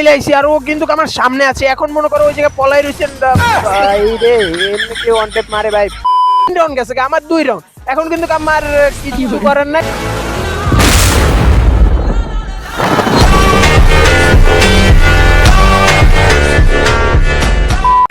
চলে আইছি আর ও কিন্তু আমার সামনে আছে। এখন মনে করো ওই জায়গায় পলাই রয়েছেন ভাই রে এমনি কেউ ওয়ান টেপ মারে ভাই। রাউন্ড গেছে আমার দুই রাউন্ড এখন কিন্তু আমার কিছু করার নাই।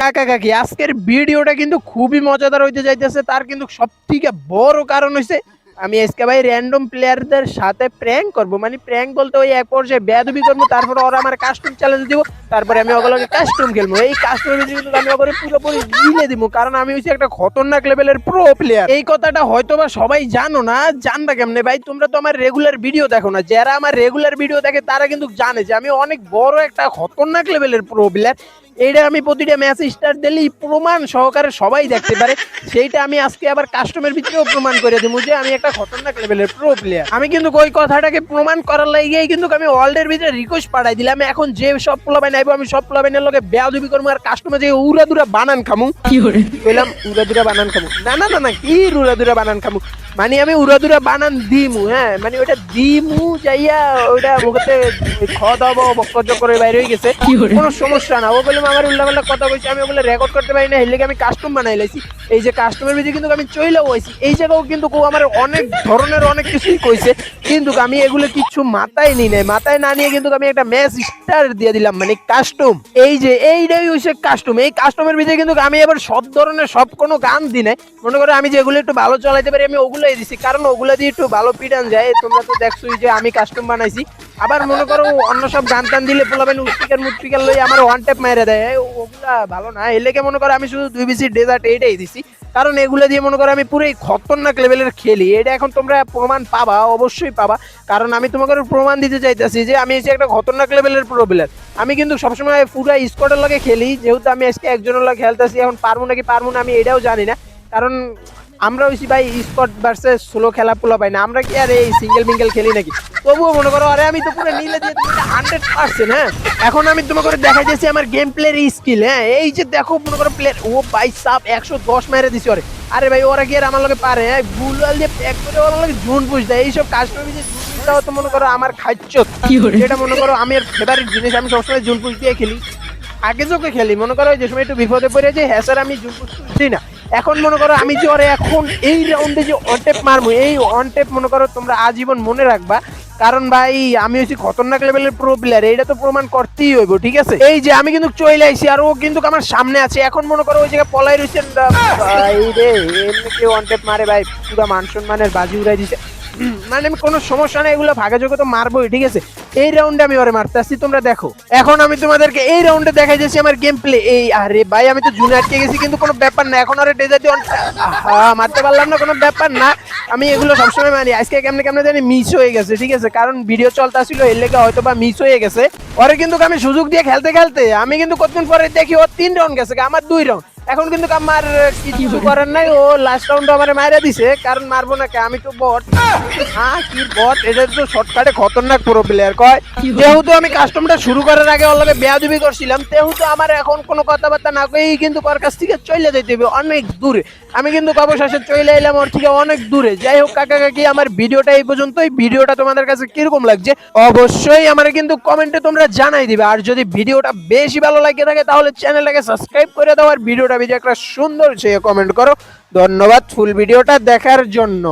কাকা কাকি আজকের ভিডিওটা কিন্তু খুবই মজাদার হইতে যাইতেছে। তার কিন্তু সব থেকে বড় কারণ হইছে আমি আজকে ভাই র্যান্ডম প্লেয়ারদের সাথে প্র্যাঙ্ক করব। মানে প্র্যাঙ্ক বলতে ওই এক পর্যায়ে বেদবি করব, তারপর ওরা আমার কাস্টম চ্যালেঞ্জ দিব, তারপরে আমি ওগুলোকে কাস্টম খেলব। এই কাস্টমের কিন্তু আমি ওগুলো পুরোপুরি গিলে দিব, কারণ আমি হচ্ছে একটা খতরনাক লেভেলের প্রো প্লেয়ার এই কথাটা হয়তো বা সবাই জানো না, জানবা কেমনে? ভাই, তোমরা তো আমার রেগুলার ভিডিও দেখো না। যারা আমার রেগুলার ভিডিও দেখে তারা কিন্তু জানে যে আমি অনেক বড় একটা খতরনাক লেভেলের প্রো প্লেয়ার এইটা আমি প্রতিটা ম্যাচ স্টার দিলেই প্রমাণ সহকারে সবাই দেখতে পারে। সেইটা আমি আজকে আবার কাস্টমের ভিতরেও প্রমাণ করে দেবো যে আমি একটা খতরনাক লেভেলের প্রো প্লেয়ার আমি কিন্তু ওই কথাটাকে প্রমাণ করার লাগিয়েই কিন্তু আমি ওয়ার্ল্ডের ভিতরে রিকোয়েস্ট পাঠাই দিলাম। এখন যে সব প্লাবাই নাইবো আমি সব প্লাবাইনের লগে বেয়াদুবি করব আর কাস্টমার যে উড়া দুরা বানান খামু। কইলাম উড়া দুরা বানান খামু। না না না না কি উড়া দুরা বানান খামু? মানে আমি উড়া দুরা বানান দিমু হ্যাঁ? মানে ওটা দিমু যাইয়া ওইটা মুখতে খ দাব বক্কজ করে বাইরে হয়ে গেছে। কোনো সমস্যা না। ও বললাম আমার উল্লা পাল্লা কথা কইছে আমি ওগুলো রেকর্ড করতে পারি না এর লেগে আমি কাস্টম বানাই লাইছি। এই যে কাস্টমের ভিতরে কিন্তু আমি চইলা হইছি এই জায়গাও কিন্তু কেউ আমার অনেক ধরনের অনেক কিছুই কইছে। কিন্তু আমি এগুলো কিছু মাথায় নিই নাই। মাথায় না নিয়ে কিন্তু আমি একটা ম্যাচ স্টার দিয়ে দিলাম মানে কাস্টম এই যে এইটাই হইছে কাস্টম এই কাস্টমের ভিতরে কিন্তু আমি এবার সব ধরনের সব কোনো গান দিই নাই। মনে করো আমি যেগুলো একটু ভালো চালাইতে পারি আমি ওগুলোই দিছি, কারণ ওগুলো দিয়ে একটু ভালো পিটান যায়। তোমরা তো দেখছোই যে আমি কাস্টম বানাইছি। আবার মনে করো অন্য সব গান টান দিলে পোলাবেন উৎপিকার মুৎপিকার লই আমার ওয়ান টেপ মেরে দেয়। ওগুলা ভালো না। এর লেগে মনে করো আমি শুধু দুই বিসি ডেজার্ট এইটাই দিছি। কারণ এগুলো দিয়ে মনে করো আমি পুরোই খতরনাক লেভেলের খেলি। এটা এখন তোমরা প্রমাণ পাবা, অবশ্যই পাবা। কারণ আমি তোমাকে প্রমাণ দিতে চাইতেছি যে আমি হচ্ছে একটা খতরনাক লেভেলের প্রো প্লেয়ার আমি কিন্তু সবসময় পুরো স্কোয়াডের লগে খেলি। যেহেতু আমি আজকে একজনের লগে খেলতেছি, এখন পারব নাকি পারব না আমি এটাও জানি না। কারণ আমরা হইছি ভাই স্পট ভার্সেস সোলো খেলা পোলা পাই না আমরা কি আর এই সিঙ্গেল মিঙ্গেল খেলি নাকি? তবুও মনে করো আরে আমি তো পুরো নিলে দিয়ে তুমি হান্ড্রেড পার্সেন্ট হ্যাঁ? এখন আমি তোমাকে দেখা যাচ্ছে আমার গেম প্লের স্কিল হ্যাঁ? এই যে দেখো মনে করো প্লেয়ার ও বাই সাপ একশো দশ মেরে দিছি ওরে। আরে ভাই ওরা কি আর আমার লগে পারে হ্যাঁ? গুলাল দিয়ে প্যাক করে ওরা লগে জুন পুষ দেয় এইসব কাস্টমার যে জুন পুষ দেওয়া তো মনে করো আমার খাচ্ছ। যেটা মনে করো আমি ফেভারিট জিনিস আমি সবসময় জুন পুষ দিয়ে খেলি। আগে চোখে খেলি মনে করো যে সময় একটু বিপদে পড়ে যে হ্যাঁ স্যার আমি জুন পুষ তুলছি না। এখন মনে করো আমি যে ওরে এখন এই রাউন্ডে যে অন টেপ মারবো, এই অন টেপ মনে করো তোমরা আজীবন মনে রাখবা। কারণ ভাই, আমি হচ্ছি খতরনাক লেভেলের প্রো প্লেয়ার এইটা তো প্রমাণ করতেই হইব, ঠিক আছে? এই যে আমি কিন্তু চলে আইছি আর ও কিন্তু আমার সামনে আছে। এখন মনে করো ওই জায়গায় পলাই রয়েছেন ভাই, রে এমনি কেউ অনটেপ মারে ভাই, পুরো মান সম্মানের বাজি উড়াই দিছে। মানে আমি কোনো সমস্যা নেই এগুলো ভাগে যোগে তো মারবোই ঠিক আছে? এই রাউন্ডে আমি ওরে মারতে আসছি তোমরা দেখো। এখন আমি তোমাদেরকে এই রাউন্ডে দেখাই যাচ্ছি আমার গেম প্লে এই আরে ভাই আমি তো জুনে আটকে গেছি কিন্তু কোনো ব্যাপার না এখন ওরে ডেজার্ট আহা, মারতে পারলাম না কোনো ব্যাপার না। আমি এগুলো সবসময় মারি আজকে কেমনে কেমনে জানি মিস হয়ে গেছে ঠিক আছে? কারণ ভিডিও চলতে ছিল এর লেগে হয়তো বা মিস হয়ে গেছে। ওরে কিন্তু আমি সুযোগ দিয়ে খেলতে খেলতে আমি কিন্তু কতদিন পরে দেখি ও তিন রাউন্ড গেছে আমার দুই রাউন্ড এখন কিন্তু আমার কিছু করার নাই। ও লাস্ট রাউন্ড আমার মাইরা দিছে কারণ মারবো না কে আমি তো বট হ্যাঁ কি বট এটা তো শর্টকাটে খতরনাক প্রো প্লেয়ার কয়? যেহেতু আমি কাস্টমটা শুরু করার আগে লগে বেয়াদবি করছিলাম যেহেতু আমার এখন কোনো কথাবার্তা না কই কিন্তু ওর কাছ থেকে চলে যেতে হবে অনেক দূরে। আমি কিন্তু অবশেষে চলে এলাম ওর থেকে অনেক দূরে। যাই হোক কাকা কাকি আমার ভিডিওটা এই পর্যন্তই। ভিডিওটা তোমাদের কাছে কীরকম লাগছে? অবশ্যই আমার কিন্তু কমেন্টে তোমরা জানাই দিবে। আর যদি ভিডিওটা বেশি ভালো লাগে থাকে তাহলে চ্যানেলটাকে সাবস্ক্রাইব করে দাও আর ভিডিওটা ভিডিও একটা সুন্দর সে কমেন্ট করো। ধন্যবাদ ফুল ভিডিওটা দেখার জন্য।